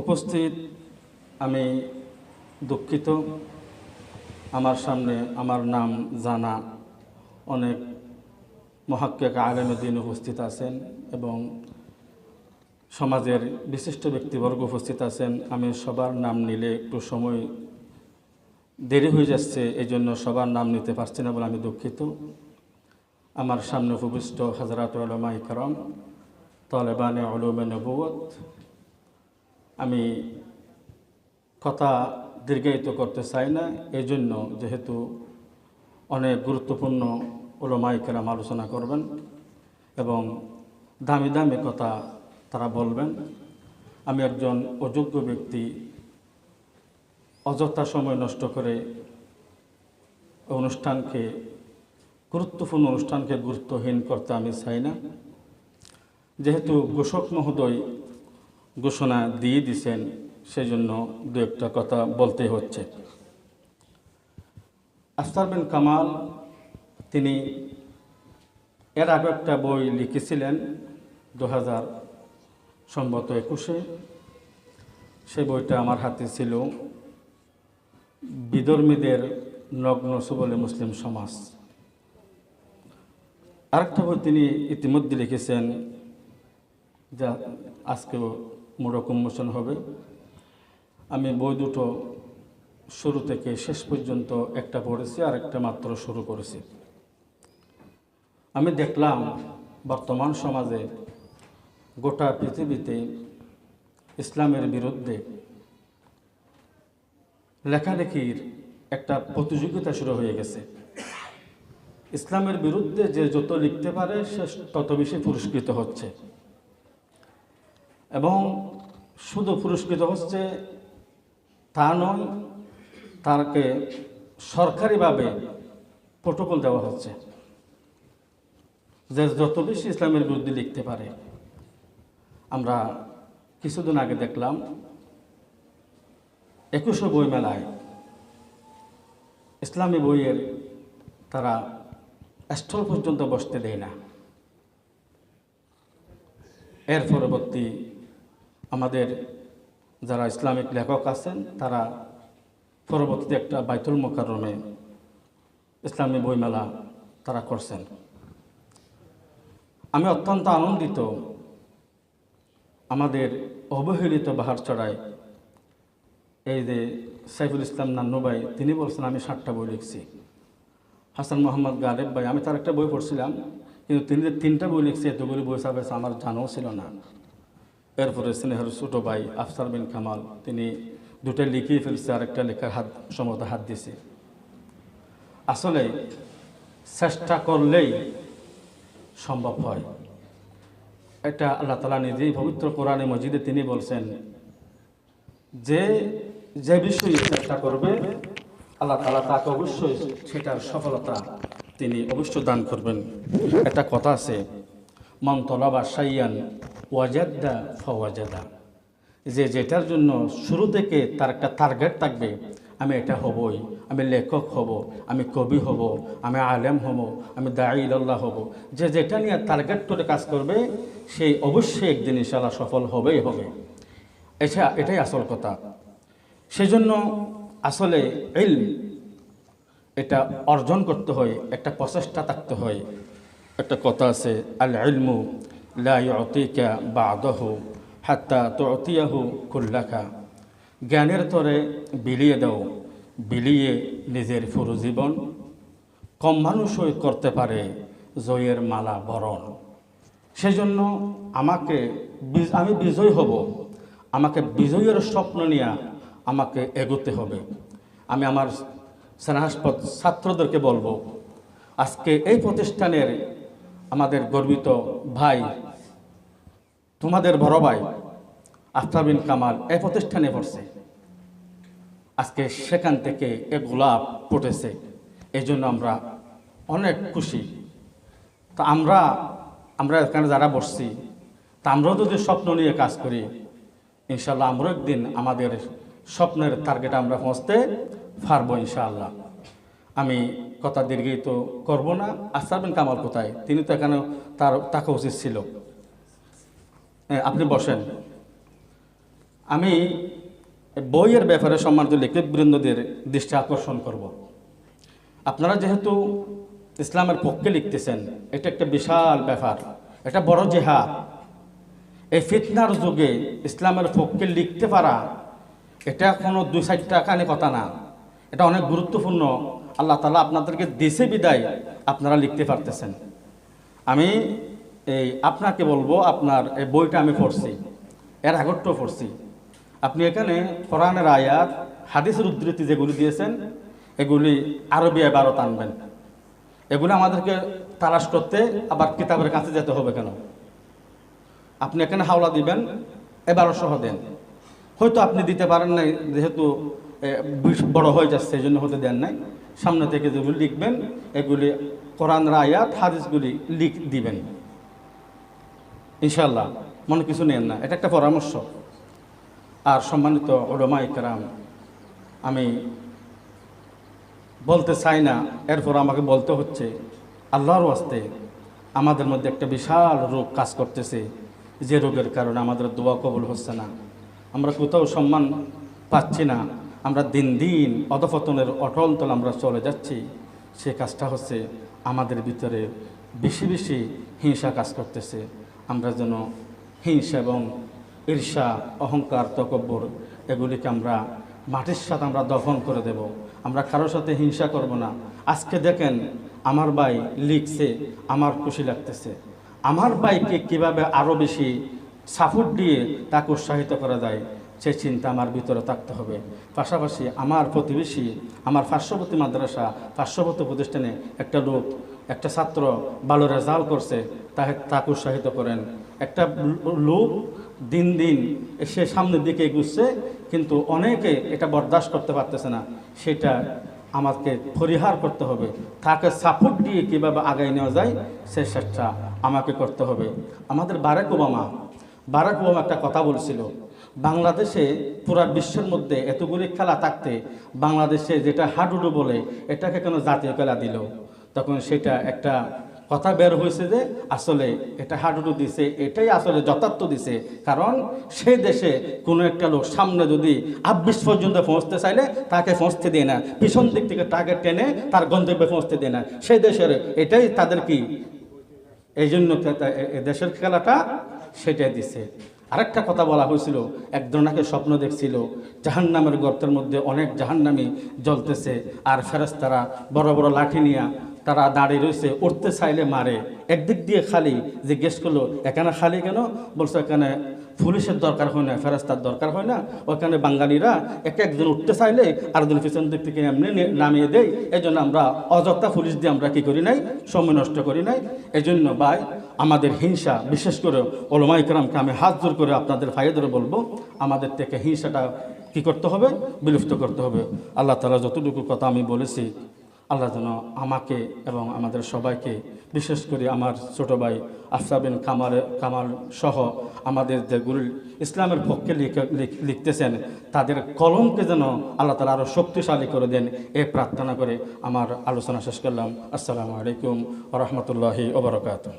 উপস্থিত, আমি দুঃখিত। আমার সামনে আমার নাম জানা অনেক মহাক্কেক আগামী উপস্থিত আছেন এবং সমাজের বিশিষ্ট ব্যক্তিবর্গ উপস্থিত আছেন। আমি সবার নাম নিলে একটু সময় দেরি হয়ে যাচ্ছে এই জন্য সবার নাম নিতে পারছি না বলে আমি দুঃখিত। আমার সামনে উপবিষ্ট হাজরাত আলমা ইকরম তলেবানে আলমে নবুয়ত আমি কথা দীর্ঘায়িত করতে চাই না এই জন্য যেহেতু অনেক গুরুত্বপূর্ণ ওলমাইকেরাম আলোচনা করবেন এবং দামি দামি কথা তারা বলবেন। আমি একজন অযোগ্য ব্যক্তি, অযথা সময় নষ্ট করে অনুষ্ঠানকে, গুরুত্বপূর্ণ অনুষ্ঠানকে গুরুত্বহীন করতে আমি চাই না। যেহেতু ঘোষক মহোদয় ঘোষণা দিয়ে দিছেন, সেজন্য দু একটা কথা বলতে হচ্ছে। আফতার বিন কামাল, তিনি এর আগে একটা বই লিখেছিলেন দু হাজার সম্ভবত একুশে। সেই বইটা আমার হাতে ছিল, বিধর্মীদের নগ্ন সুবলে মুসলিম সমাজ। আরেকটা বই তিনি ইতিমধ্যে লিখেছেন, যা আজকেও মোড়ক উন্মোচন হবে। আমি বই দুটো শুরু থেকে শেষ পর্যন্ত একটা পড়েছি, আর একটা মাত্র শুরু করেছি। আমি দেখলাম বর্তমান সমাজে গোটা পৃথিবীতে ইসলামের বিরুদ্ধে লেখালেখির একটা প্রতিযোগিতা শুরু হয়ে গেছে। ইসলামের বিরুদ্ধে যে যত লিখতে পারে, সে তত বেশি পুরস্কৃত হচ্ছে। এবং শুধু পুরস্কৃত হচ্ছে তা নয় তাকে সরকারিভাবে প্রোটোকল দেওয়া হচ্ছে, যে যত বেশি ইসলামের বিরুদ্ধে লিখতে পারে। আমরা কিছুদিন আগে দেখলাম, একুশে বই মেলায় ইসলামী বইয়ের তারা স্থল পর্যন্ত বসতে দেয় না। এর পরবর্তী আমাদের যারা ইসলামিক লেখক আছেন, তারা পরবর্তীতে একটা বাইতুল মোকারমে ইসলামী বইমেলা তারা করছেন। আমি অত্যন্ত আনন্দিত আমাদের অবহেলিত বাহার চড়ায় এই যে সাইফুল ইসলাম নান্নু ভাই, তিনি বলছেন, আমি ষাটটা বই লিখছি। হাসান মোহাম্মদ গালেব ভাই, আমি তার একটা বই পড়ছিলাম, কিন্তু তিনি যে তিনটা বই লিখছে, এতগুলি বই সাবেছে আমার জানাও ছিল না। এরপরে স্নেহের ছোটো ভাই আফসার বিন কামাল, তিনি দুটো লিখিয়ে ফেলছে আর একটা লেখার হাত সম্ভবত হাত দিছে আসলে চেষ্টা করলেই সম্ভব হয়। এটা আল্লাহ তালা নিজেই পবিত্র কোরআনে মসজিদে তিনি বলছেন, যে যে বিষয়ে চেষ্টা করবে, আল্লাহ তালা তাকে অবশ্যই সেটার সফলতা তিনি অবশ্যই দান করবেন। একটা কথা আছে মন তলাবা সাইয়ান ওয়াজাদা ফওয়াজাদা। যে যেটার জন্য শুরু থেকে তার একটা টার্গেট থাকবে, আমি এটা হবই, আমি লেখক হব, আমি কবি হব, আমি আলেম হব, আমি দাঈল্লাহ হব। যে যেটা নিয়ে টার্গেট করে কাজ করবে সেই অবশ্যই একদিন ইনশাল্লাহ সফল হবেই হবে। এটা, এটাই আসল কথা। সেজন্য আসলে এল এটা অর্জন করতে হয়, একটা প্রচেষ্টা থাকতে হয়। একটা কথা আছে আল ইলমু লা ইউতিকা বাদাহু হাত্তা তুতিয়াহু কুল্লাকা। জ্ঞানের তরে বিলিয়ে দাও, বিলিয়ে নিজের পুরো জীবন। কম মানুষই করতে পারে জয়ের মালা বরণ। সেই জন্য আমাকে আমি বিজয় হব। আমাকে বিজয়ের স্বপ্ন নিয়ে আমাকে এগোতে হবে। আমি আমার স্নেহাস্পদ ছাত্রদেরকে বলব, আজকে এই প্রতিষ্ঠানের আমাদের গর্বিত ভাই, তোমাদের বড় ভাই আফতার বিন কামাল এই প্রতিষ্ঠানে পড়ছে। আজকে সেখান থেকে এ গোলাপ ফুটেছে। এই জন্য আমরা অনেক খুশি। তা আমরা আমরা এখানে যারা বসছি, তা আমরাও যদি স্বপ্ন নিয়ে কাজ করি ইনশাল্লাহ আমরাও একদিন আমাদের স্বপ্নের টার্গেট আমরা পৌঁছতে পারব ইনশাআল্লাহ। আমি কথা দীর্ঘিত করব না। আসার বিন কামাল কোথায়? তিনি তো এখানে তার টাকা উচিত ছিল। হ্যাঁ, আপনি বসেন। আমি বইয়ের ব্যাপারে সম্মানিত লেখকবৃন্দদের দৃষ্টি আকর্ষণ করব। আপনারা যেহেতু ইসলামের পক্ষে লিখতেছেন এটা একটা বিশাল ব্যাপার এটা বড় জেহাদ। এই ফিতনার যুগে ইসলামের পক্ষে লিখতে পারা এটা কোনো দুই চার টাকানি কথা না। এটা অনেক গুরুত্বপূর্ণ আল্লাহ তালা আপনাদেরকে দেশে বিদায় আপনারা লিখতে পারতেছেন। আমি এই আপনাকে বলব, আপনার এই বইটা আমি পড়ছি, এর আগরটাও পড়ছি। আপনি এখানে কোরআনের আয়াত, হাদিসের উদ্ধৃতি যেগুলি দিয়েছেন, এগুলি আরবি এবারও আনবেন। এগুলো আমাদেরকে তালাশ করতে আবার কিতাবের কাছে যেতে হবে কেন? আপনি এখানে হাওলা দিবেন এবারও সহ দেন। হয়তো আপনি দিতে পারেন নাই, যেহেতু বড় হয়ে যাচ্ছে, সেই জন্য হতে দেন নাই। সামনে থেকে যেগুলি লিখবেন, এগুলি কোরআন আয়াত হাদিসগুলি লিখ দিবেন। ইনশাল্লাহ মনে কিছু নেন না। এটা একটা পরামর্শ। আর সম্মানিত ওলমা ইকরাম, আমি বলতে চাই না, এরপর আমাকে বলতে হচ্ছে, আল্লাহর ওয়াস্তে আমাদের মধ্যে একটা বিশাল রোগ কাজ করতেছে। যে রোগের কারণে আমাদের দোয়া কবল হচ্ছে না। আমরা কোথাও সম্মান পাচ্ছি না। আমরা দিন দিন অধপতনের অটল তল আমরা চলে যাচ্ছি, সে কাজটা হচ্ছে আমাদের ভিতরে বেশি বেশি হিংসা কাজ করতেছে। আমরা যেন হিংসা এবং ঈর্ষা, অহংকার, তকব্বর এগুলিকে আমরা মাটির সাথে আমরা দফন করে দেব। আমরা কারোর সাথে হিংসা করব না। আজকে দেখেন আমার ভাই লিখছে, আমার খুশি লাগতেছে। আমার বাইকে কীভাবে আরও বেশি সাপোর্ট দিয়ে তাকে উৎসাহিত করা যায়? সে চিন্তা আমার ভিতরে থাকতে হবে। পাশাপাশি আমার প্রতিবেশী, আমার পার্শ্ববর্তী মাদ্রাসা, পার্শ্ববর্তী প্রতিষ্ঠানে একটা লোক, একটা ছাত্র ভালো রেজাল্ট করছে, তাকে তাকে উৎসাহিত করেন। একটা লোক দিন দিন সে সামনের দিকে এগুচ্ছে, কিন্তু অনেকে এটা বরদাস্ত করতে পারতেছে না। সেটা আমাকে পরিহার করতে হবে। তাকে সাপোর্ট দিয়ে কীভাবে আগায় নেওয়া যায়, সে চেষ্টা আমাকে করতে হবে। আমাদের বারাক ওবামা বারাক ওবামা একটা কথা বলছিল। বাংলাদেশে পুরা বিশ্বের মধ্যে এতগুলি খেলা থাকতে বাংলাদেশে যেটা হাডুডু বলে, এটাকে কেন জাতীয় খেলা দিল? তখন সেটা একটা কথা বের হয়েছে যে আসলে এটা হাডুডু দিছে, এটাই আসলে যথার্থ দিছে। কারণ সেই দেশে কোনো একটা লোক সামনে যদি আব্বিশ পর্যন্ত পৌঁছতে চাইলে তাকে পৌঁছতে দেয় না। পিছন দিক থেকে তাকে টেনে তার গন্তব্যে পৌঁছতে দেয় না। সেই দেশের এটাই তাদের কি? এই জন্য দেশের খেলাটা সেটাই দিছে। আরেকটা কথা বলা হয়েছিল, এক নাকি স্বপ্ন দেখছিল, জাহান্নামের গর্তের মধ্যে অনেক জাহান্নামি জ্বলতেছে আর ফেরেস্তারা বড় বড় লাঠি নিয়ে তারা দাঁড়িয়ে রয়েছে, উঠতে চাইলে মারে। একদিক দিয়ে খালি জিজ্ঞেস করল, এখানে খালি কেন? বলছে, এখানে পুলিশের দরকার হয় না ফেরাস্তার দরকার হয় না। ওখানে বাঙালিরা এক একজন উঠতে চাইলে আরেকজন পিছন দিক থেকে এমনি নামিয়ে দেয়। এই জন্য আমরা অযথা পুলিশ দিয়ে আমরা কি করি নাই, সময় নষ্ট করি নাই। এই জন্য ভাই, আমাদের হিংসা, বিশেষ করে ওলমা ইকরামকে আমি হাত জোর করে আপনাদের ফাইয়ে ধরে বলব, আমাদের থেকে হিংসাটা কি করতে হবে? বিলুপ্ত করতে হবে। আল্লাহ তালা যতটুকু কথা আমি বলেছি, আল্লাহ যেন আমাকে এবং আমাদের সবাইকে, বিশেষ করে আমার ছোট ভাই আফসার বিন কামাল কামাল সহ আমাদের যে গুরু ইসলামের পক্ষে লিখ- লিখ- লিখতেছেন, তাদের কলমকে যেন আল্লাহ তালা আরও শক্তিশালী করে দেন, এ প্রার্থনা করে আমার আলোচনা শেষ করলাম। আসসালামু আলাইকুম রহমতুল্লাহি ওবরকাত